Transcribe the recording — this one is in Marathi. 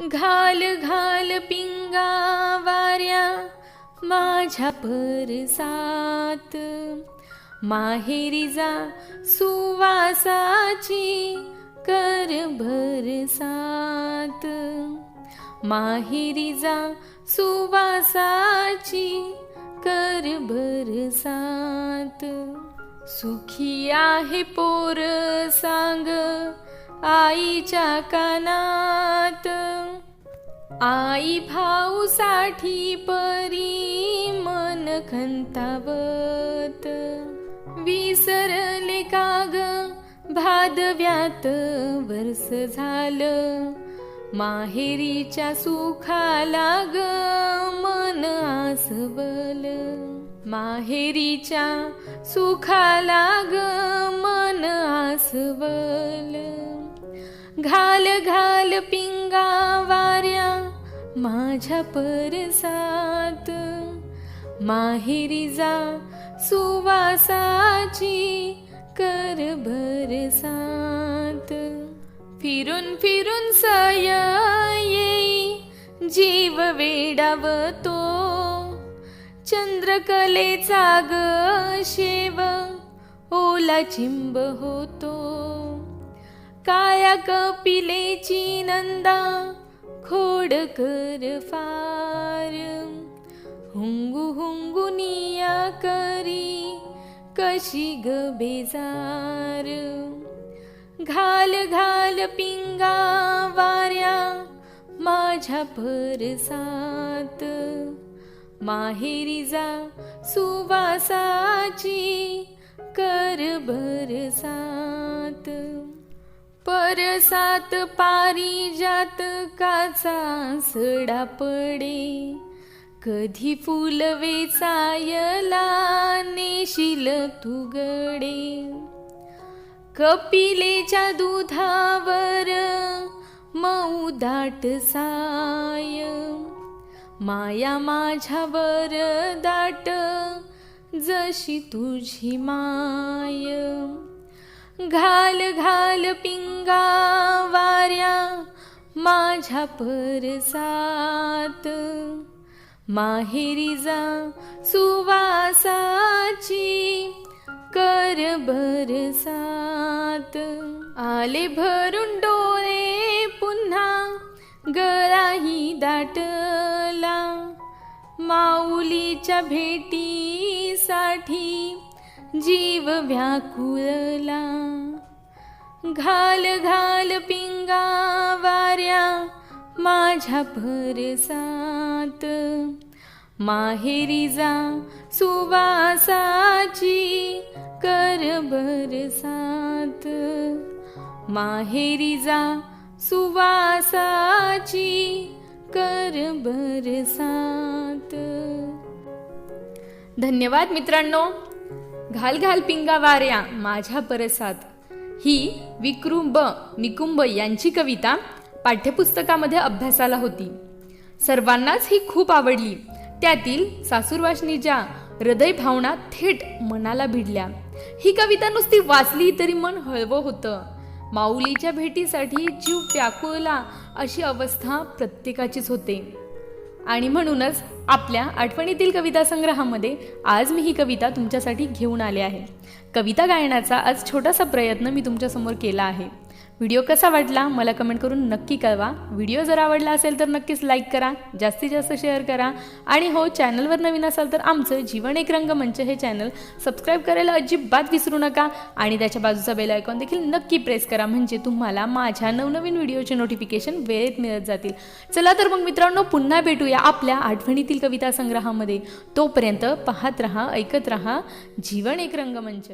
घाल घाल पिंगा वाऱ्या माझ्या परसात. माहेरी जा सुवासाची कर भरसात. माहेरी जा सुवासाची कर भरसात. सुखी आहे पोर सांग आईच्या कानात. आई भाऊसाठी परी मन खंतावत. विसरले का भादव्यात वर्ष झालं. माहेरीच्या सुखाला ग मन आसवल. माहेरीच्या सुखाला ग मन आसवल. घाल घाल पिंगा वाऱ्या माझ्या परसात. माहेरी जा सुवासाची कर भरसात. फिरून फिरून सय येई जीव वेडावतो चंद्रकलेचा ग शेव ओला चिंब होतो. काया कपिलेची नंदा खोडकर फार. हुंगू हुंगुनिया करी कशी ग बेजार. घाल घाल पिंगा वाऱ्या माझ्या परसात. माहेरी जा सुवासाची कर भरसात परसात पारिजात काचा सडा पडे. कधी फुल वेचायला नेशील तुगडे कपिलेच्या दुधावर मऊ दाट साय. माया माझ्यावर दाट जशी तुझी माय. घाल घाल पिंगा वाऱ्या माझ्या परसात माहेरी जा सुवासाची कर भरसात आले भरून डोळे पुन्हा गळाही दाटला. माऊलीच्या भेटीसाठी जीव व्याकुळला. घाल घाल पिंगा वाऱ्या माझ्या भरसात. माहेरी जा सुवासाची कर बरसात माहेरी जा सुवासाची कर बरसात धन्यवाद मित्रांनो. घाल घाल पिंगा वाऱ्या माझ्या परसात. ही विकृंब निकुंब यांची कविता पाठ्यपुस्तकामध्ये अभ्यासाला होती. सर्वांनाच ही खूप आवडली. त्यातील सासूरवासनीच्या हृदय भावना थेट मनाला भिडल्या. ही कविता नुसती वाचली तरी मन हळवं होतं. माऊलीच्या भेटीसाठी जीव व्याकुळला अशी अवस्था प्रत्येकाचीच होते. आणि म्हणूनच आपल्या आठवणीतील कविता संग्रहामध्ये आज मी ही कविता तुमच्यासाठी घेऊन आले आहे. कविता गायनाचा आज छोटासा प्रयत्न मी तुमच्यासमोर केला आहे. व्हिडिओ कसा वाटला मला कमेंट करून नक्की कळवा. व्हिडिओ जर आवडला असेल तर नक्कीच लाईक करा जास्तीत जास्त शेअर करा. आणि हो चॅनलवर नवीन असाल तर आमचं जीवन एक रंगमंच हे चॅनल सबस्क्राईब करायला अजिबात विसरू नका. आणि त्याच्या बाजूचा बेल आयकॉन देखील नक्की प्रेस करा. म्हणजे तुम्हाला माझ्या नवनवीन व्हिडिओचे नोटिफिकेशन वेळेत मिळत जातील. चला तर मग मित्रांनो पुन्हा भेटूया आपल्या आठवणीतील कविता संग्रहामध्ये. तोपर्यंत पाहत रहा ऐकत रहा जीवन एक रंगमंच